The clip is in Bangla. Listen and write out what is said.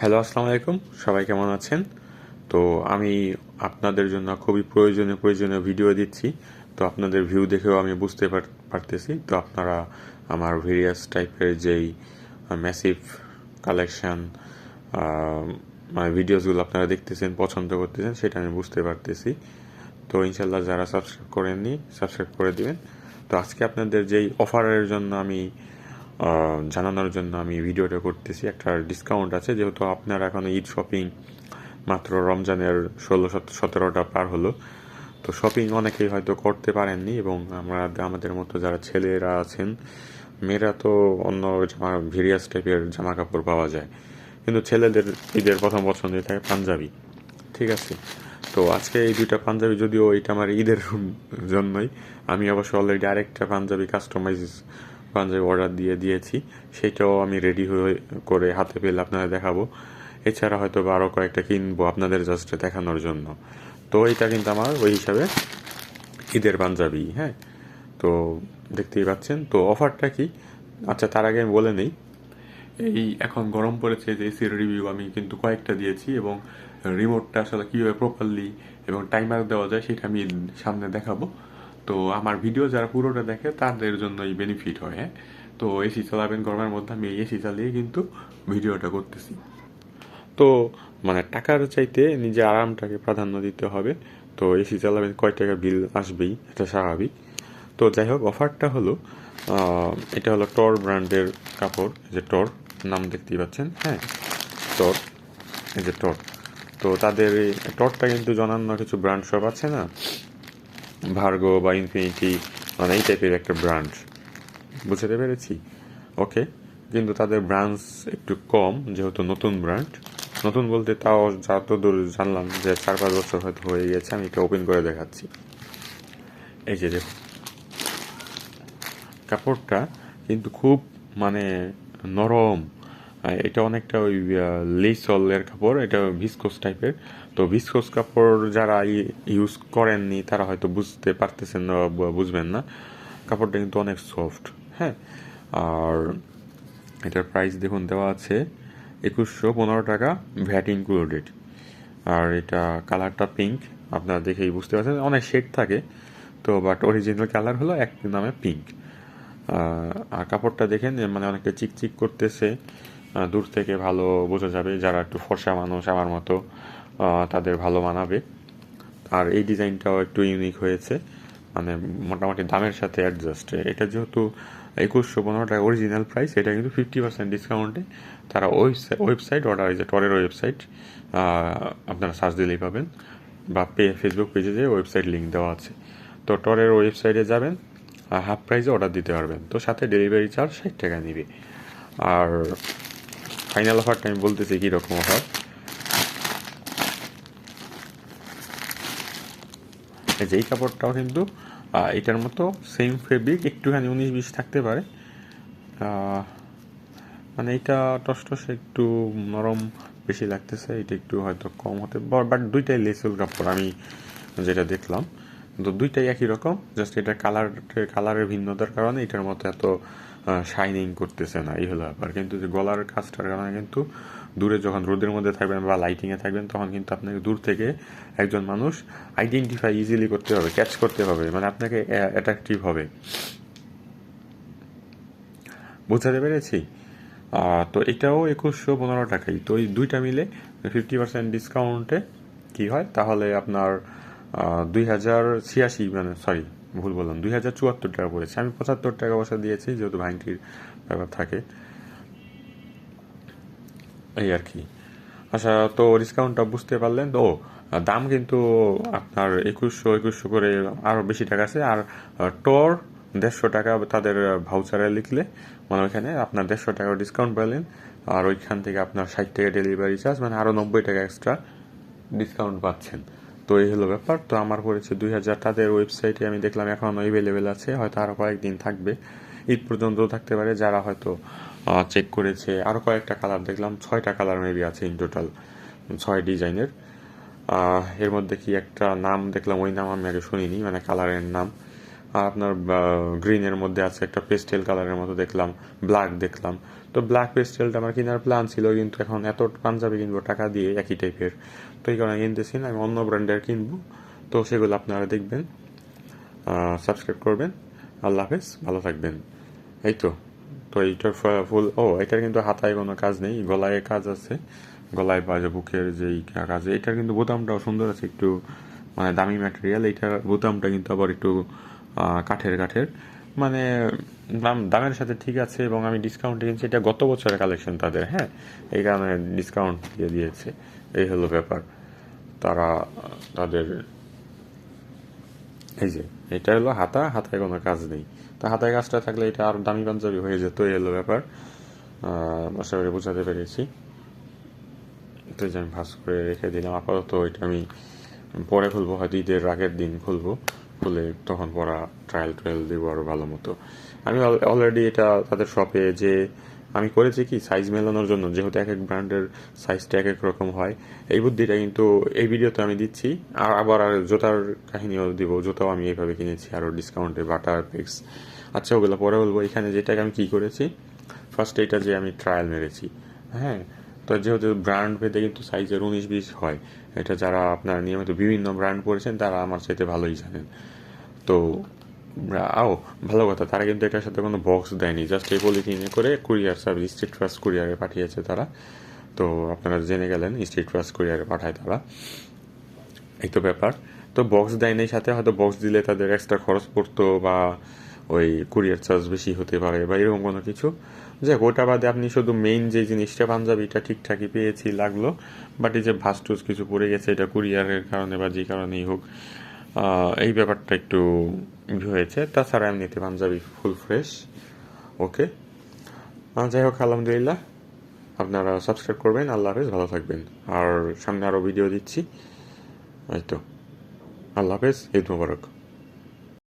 হ্যালো, আসসালামু আলাইকুম। সবাই কেমন আছেন? তো আমি আপনাদের জন্য খুবই প্রয়োজনীয় প্রয়োজনীয় ভিডিও দিচ্ছি। তো আপনাদের ভিউ দেখেও আমি বুঝতে পার- পারতেছি। তো আপনারা আমার ভেরিয়াস টাইপের যেই ম্যাসিভ কালেকশন মানে ভিডিওসগুলো আপনারা দেখতেছেন, পছন্দ করতেছেন, সেটা আমি বুঝতে পারতেছি। তো ইনশাল্লাহ যারা সাবস্ক্রাইব করেননি সাবস্ক্রাইব করে দিবেন। তো আজকে আপনাদের যেই অফারের জন্য আমি জানানোর জন্য আমি ভিডিওটা করতেছি। একটা ডিসকাউন্ট আছে, যেহেতু আপনারা এখন ঈদ শপিং মাত্র রমজানের ষোলো সতেরোটা পার হলো। তো শপিং অনেকেই হয়তো করতে পারেননি এবং আমরা আমাদের মতো যারা ছেলেরা আছেন, মেয়েরা তো অন্য জামা ভেরিয়াস টাইপের জামা কাপড় পাওয়া যায়। কিন্তু ছেলেদের ঈদের প্রথম পছন্দই থাকে পাঞ্জাবি, ঠিক আছে? তো আজকে এই দুইটা পাঞ্জাবি যদিও এটা আমার ঈদের জন্যই, আমি অবশ্য অলরেডি আরেকটা পাঞ্জাবি কাস্টমাইজ পাঞ্জাবি অর্ডার দিয়ে দিয়েছি, সেটাও আমি রেডি হয়ে করে হাতে পেলে আপনাদের দেখাবো। এছাড়া হয়তো বা আরও কয়েকটা কিনবো আপনাদের জাস্ট দেখানোর জন্য। তো এটা কিন্তু আমার ওই হিসাবে ঈদের পাঞ্জাবি হ্যাঁ? তো দেখতেই পাচ্ছেন, তো অফারটা কি? আচ্ছা তার আগে আমি বলে নেই। এই এখন গরম পড়েছে যে এসির রিভিউ আমি কিন্তু কয়েকটা দিয়েছি এবং রিমোটটা আসলে কীভাবে প্রপারলি এবং টাইমার দেওয়া যায় সেটা আমি সামনে দেখাবো। তো আমার ভিডিও যারা পুরোটা দেখে, তাদের জন্যই বেনিফিট হয় হ্যাঁ? তো এসি চালাবেন গরমের মধ্যে, আমি এসি চালিয়ে কিন্তু ভিডিওটা করতেছি। তো মানে টাকার চাইতে নিজের আরামটাকে প্রাধান্য দিতে হবে। তো এসি চালাবেন, কয় টাকা বিল আসবেই, এটা স্বাভাবিক। তো যাই হোক, অফারটা হলো এটা হলো টর ব্র্যান্ডের কাপড়, এই যে টর নাম দেখতেই পাচ্ছেন হ্যাঁ? টর এই যে টর তো তাদের এই টরটা কিন্তু অন্যান্য কিছু ব্র্যান্ড সব আছে না? ভার্গো বা ইনফিনিটি মানে এই টাইপের একটা ব্র্যান্ড বুঝতে পেরেছি? ওকে কিন্তু তাদের ব্রাঞ্চ একটু কম, যেহেতু নতুন ব্র্যান্ড নতুন বলতে তাও যতদূর জানলাম যে চার পাঁচ বছর হয়তো হয়ে গেছে, আমি এটা ওপেন করে দেখাচ্ছি। এই যে দেখুন। কাপড়টা কিন্তু খুব মানে নরম এটা অনেকটা ওই লেসলের কাপড়, এটা ভিসকোস টাইপের। তো ভিসকোস কাপড় যারা ইউজ করেননি, তারা হয়তো বুঝতে পারতেছেন বুঝবেন না। কাপড়টা কিন্তু অনেক সফট হ্যাঁ? আর এটার প্রাইস দেখুন, দেওয়া আছে একুশশো পনেরো টাকা ভ্যাট ইনক্লুডেড আর এটা কালারটা পিঙ্ক আপনারা দেখেই বুঝতে পারছেন। অনেক শেড থাকে, তো বাট অরিজিনাল কালার হলো এক নামে পিঙ্ক আর কাপড়টা দেখেন মানে অনেকটা চিকচিক করতেছে। দূর থেকে ভালো বোঝা যাবে যারা একটু ফর্সা মানুষ আমার মতো তাদের ভালো মানাবে। আর এই ডিজাইনটাও একটু ইউনিক হয়েছে। মানে মোটামুটি দামের সাথে অ্যাডজাস্ট এটা যেহেতু একুশশো পনেরো টাকা অরিজিনাল প্রাইস এটা কিন্তু ফিফটি পার্সেন্ট ডিসকাউন্টে তারা ওয়েবসাইট ওয়েবসাইট অর্ডার যে টরের ওয়েবসাইট আপনারা সার্চ দিলেই পাবেন। বা পে ফেসবুক পেজে যে ওয়েবসাইট লিঙ্ক দেওয়া আছে। তো টরের ওয়েবসাইটে যাবেন হাফ প্রাইসে অর্ডার দিতে পারবেন। তো সাথে ডেলিভারি চার্জ ষাট টাকা নিবে। আর ফাইনাল অফারটা আমি বলতেছি কীরকম অফার এই যে এই কাপড়টাও কিন্তু এটার মতো সেম ফেব্রিক একটুখানি উনিশ বিশ থাকতে পারে। মানে এটা টসটস একটু নরম বেশি লাগতেছে, এটা একটু হয়তো কম হতে বাট দুইটাই লেসুল কাপড় আমি যেটা দেখলাম। তো দুইটাই একই রকম জাস্ট এটা কালার কালারের ভিন্নতার কারণে এটার মতো এত শাইনিং করতেছে না, এই হলো ব্যাপার। কিন্তু যে গলার কাজটার কারণে কিন্তু দূরে যখন রোদের মধ্যে থাকবেন বা লাইটিংয়ে থাকবেন, তখন কিন্তু আপনাকে দূর থেকে একজন মানুষ আইডেন্টিফাই ইজিলি করতে হবে ক্যাচ করতে হবে মানে আপনাকে অ্যাট্রাকটিভ হবে। বুঝতে পেরেছি? তো এটাও একুশশো পনেরো টাকাই। তো এই দুইটা মিলে ফিফটি পার্সেন্ট ডিসকাউন্টে কী হয়? তাহলে আপনার দুই হাজার ছিয়াশি মানে সরি ভুল বললাম, দুই হাজার চুয়াত্তর টাকা পড়েছে। আমি পঁচাত্তর টাকা পয়সা দিয়েছি, যেহেতু ভাইনটির ব্যাপার থাকে। এই আর কি। আচ্ছা তো ডিসকাউন্টটা বুঝতে পারলেন? তো দাম কিন্তু আপনার একুশশো একুশশো করে আরও বেশি টাকা আছে। আর টোর দেড়শো টাকা তাদের ভাউচারে লিখলে মানে ওইখানে আপনার দেড়শো টাকা ডিসকাউন্ট পেলেন। আর ওইখান থেকে আপনার ষাট টাকা ডেলিভারি চার্জ মানে আরও নব্বই টাকা এক্সট্রা ডিসকাউন্ট পাচ্ছেন। তো এই হলো ব্যাপার। তো আমার পড়েছে দুই হাজার। তাদের ওয়েবসাইটে আমি দেখলাম এখন অ্যাভেলেবেল আছে, হয়তো আরও কয়েকদিন থাকবে। ঈদ পর্যন্ত থাকতে পারে, যারা হয়তো চেক করেছে। আরও কয়েকটা কালার দেখলাম, ছয়টা কালার মেবি আছে ইন টোটাল ছয় ডিজাইনের এর মধ্যে কি একটা নাম দেখলাম, ওই নাম আমি আগে শুনিনি মানে কালারের নাম। আর আপনার গ্রিনের মধ্যে আছে একটা পেস্টেল কালারের মতো দেখলাম ব্ল্যাক দেখলাম। তো ব্ল্যাক পেস্টেলটা আমার কেনার প্ল্যান ছিল, কিন্তু এখন এত পাঞ্জাবি কিনবো টাকা দিয়ে একই টাইপের তো এই কারণে কিনতেছি না আমি অন্য ব্র্যান্ডের কিনবো। তো সেগুলো আপনারা দেখবেন সাবস্ক্রাইব করবেন। আল্লাহ হাফেজ, ভালো থাকবেন। এই তো তো এইটার ফুল, ও, এটার কিন্তু হাতায় কোনো কাজ নেই, গলায় কাজ আছে। গলায় বা বুকের যেই কাজ, এটার কিন্তু বোতামটাও সুন্দর আছে, একটু মানে দামি ম্যাটেরিয়াল এইটার বোতামটা কিন্তু আবার একটু কাঠের কাঠের। মানে দাম, দামের সাথে ঠিক আছে এবং আমি ডিসকাউন্ট কিনছি এটা গত বছরের কালেকশন তাদের হ্যাঁ? এই কারণে ডিসকাউন্ট দিয়ে দিয়েছে। এই হলো ব্যাপার। তারা, তাদের, এই যে, এটা হলো হাতা, হাতায় কোনো কাজ নেই। তা হাতায় কাজটা থাকলে এটা আর দামি পাঞ্জাবি হয়ে যেত, এই হলো ব্যাপার। আশা করি বোঝাতে পেরেছি। তো আমি ভাস করে রেখে দিলাম। আপাতত এটা আমি পরে খুলবো, হয়তো ঈদের আগের দিন খুলবো। খুলে তখন পরা ট্রায়াল ট্রায়াল দেবো আরও ভালো মতো। আমি অলরেডি এটা তাদের শপে যে আমি করেছি কি সাইজ মেলানোর জন্য, যেহেতু এক এক ব্র্যান্ডের সাইজটা এক এক রকম হয়, এই বুদ্ধিটা কিন্তু এই ভিডিওতে আমি দিচ্ছি। আর আবার আর জোতার কাহিনীও দিব, জুতাও আমি এইভাবে কিনেছি আরও ডিসকাউন্টে বাটার পিক্স আচ্ছা ওগুলো পরে বলব, এখানে যেটাকে আমি কি করেছি ফার্স্ট এটা যে আমি ট্রায়াল মেরেছি হ্যাঁ? তো যেহেতু ব্র্যান্ড ভেদে কিন্তু সাইজের উনিশ বিশ হয়, এটা যারা আপনার নিয়মিত বিভিন্ন ব্র্যান্ড পড়েছেন তারা আমার চাইতে ভালোই জানেন। তো আও ভালো কথা, তারা কিন্তু এটার সাথে কোনো বক্স দেয়নি জাস্ট এই পলিথিনে করে কুরিয়ার সার্ভিস স্ট্রিট ফাস্ট কুরিয়ারে পাঠিয়েছে তারা। তো আপনারা জেনে গেলেন স্ট্রিট ফাস্ট কুরিয়ারে পাঠায় তারা। এই তো ব্যাপার। তো বক্স দেয়নি, সাথে হয়তো বক্স দিলে তাদের এক্সট্রা খরচ পড়তো বা ওই কুরিয়ার চার্জ বেশি হতে পারে বা এরকম কোনো কিছু। যাক, ওটা বাদে আপনি শুধু মেইন যে জিনিসটা পাঞ্জাবিটা ঠিকঠাকই পেয়েছি, লাগল। বাট এই যে ভাস্টুস কিছু পড়ে গেছে, এটা কুরিয়ারের কারণে বা যে কারণেই হোক এই ব্যাপারটা একটু হয়েছে। তাছাড়া এমনিতে পাঞ্জাবি ফুল ফ্রেশ ওকে যাই হোক, আলহামদুলিল্লাহ। আপনারা সাবস্ক্রাইব করবেন, আল্লাহ হাফেজ, ভালো থাকবেন। আর সামনে আরও ভিডিও দিচ্ছি। এই তো। আল্লাহ হাফেজ, ঈদ মুবারক।